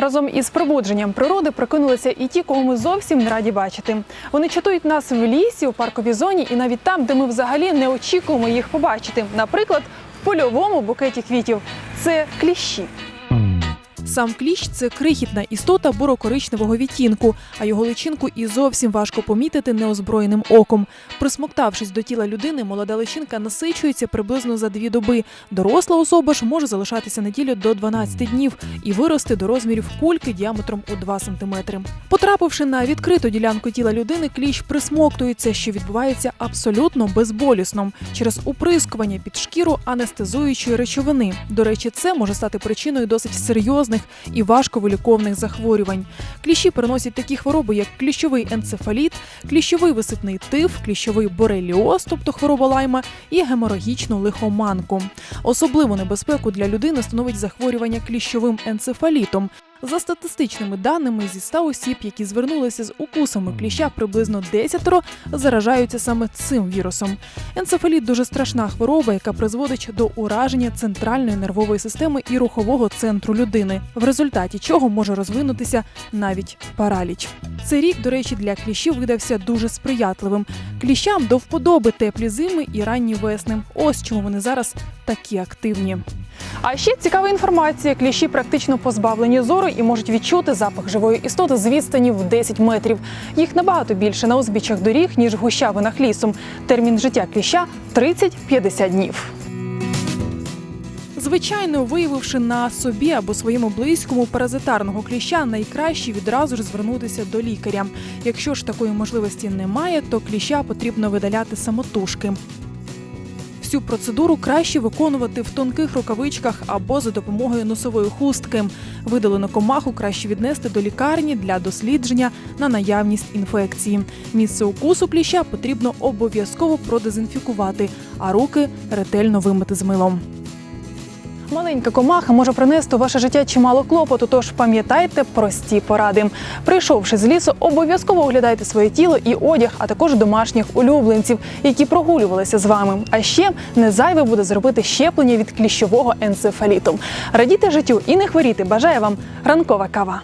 Разом із пробудженням природи прокинулися і ті, кого ми зовсім не раді бачити. Вони чатують нас в лісі, у парковій зоні і навіть там, де ми взагалі не очікуємо їх побачити. Наприклад, в польовому букеті квітів. Це кліщі. Сам кліщ це крихітна істота буро-коричневого відтінку, а його личинку і зовсім важко помітити неозброєним оком. Присмоктавшись до тіла людини, молода личинка насичується приблизно за дві доби. Доросла особа ж може залишатися неділю до 12 днів і вирости до розмірів кульки діаметром у 2 см. Потрапивши на відкриту ділянку тіла людини, кліщ присмоктується, що відбувається абсолютно безболісно через уприскування під шкіру анестезуючої речовини. До речі, це може стати причиною досить серйозних і важковиліковних захворювань. Кліщі переносять такі хвороби, як кліщовий енцефаліт, кліщовий висипний тиф, кліщовий бореліоз, тобто хвороба лайма, і геморагічну лихоманку. Особливу небезпеку для людини становить захворювання кліщовим енцефалітом. За статистичними даними, зі 100 осіб, які звернулися з укусами кліща, приблизно 10 заражаються саме цим вірусом. Енцефаліт дуже страшна хвороба, яка призводить до ураження центральної нервової системи і рухового центру людини, в результаті чого може розвинутися навіть параліч. Цей рік, до речі, для кліщів видався дуже сприятливим. Кліщам до вподоби теплі зими і ранні весни. Ось чому вони зараз такі активні. А ще цікава інформація: кліщі практично позбавлені зору і можуть відчути запах живої істоти з відстані в 10 метрів. Їх набагато більше на узбіччях доріг, ніж гущавинах лісом. Термін життя кліща 30-50 днів. Звичайно, виявивши на собі або своєму близькому паразитарного кліща, найкраще відразу ж звернутися до лікаря. Якщо ж такої можливості немає, то кліща потрібно видаляти самотужки. Всю процедуру краще виконувати в тонких рукавичках або за допомогою носової хустки. Видалену комаху краще віднести до лікарні для дослідження на наявність інфекції. Місце укусу кліща потрібно обов'язково продезінфікувати, а руки ретельно вимити з милом. Маленька комаха може принести у ваше життя чимало клопоту, тож пам'ятайте прості поради. Прийшовши з лісу, обов'язково оглядайте своє тіло і одяг, а також домашніх улюбленців, які прогулювалися з вами. А ще не зайве буде зробити щеплення від кліщового енцефаліту. Радійте життю і не хворіти. Бажає вам ранкова кава.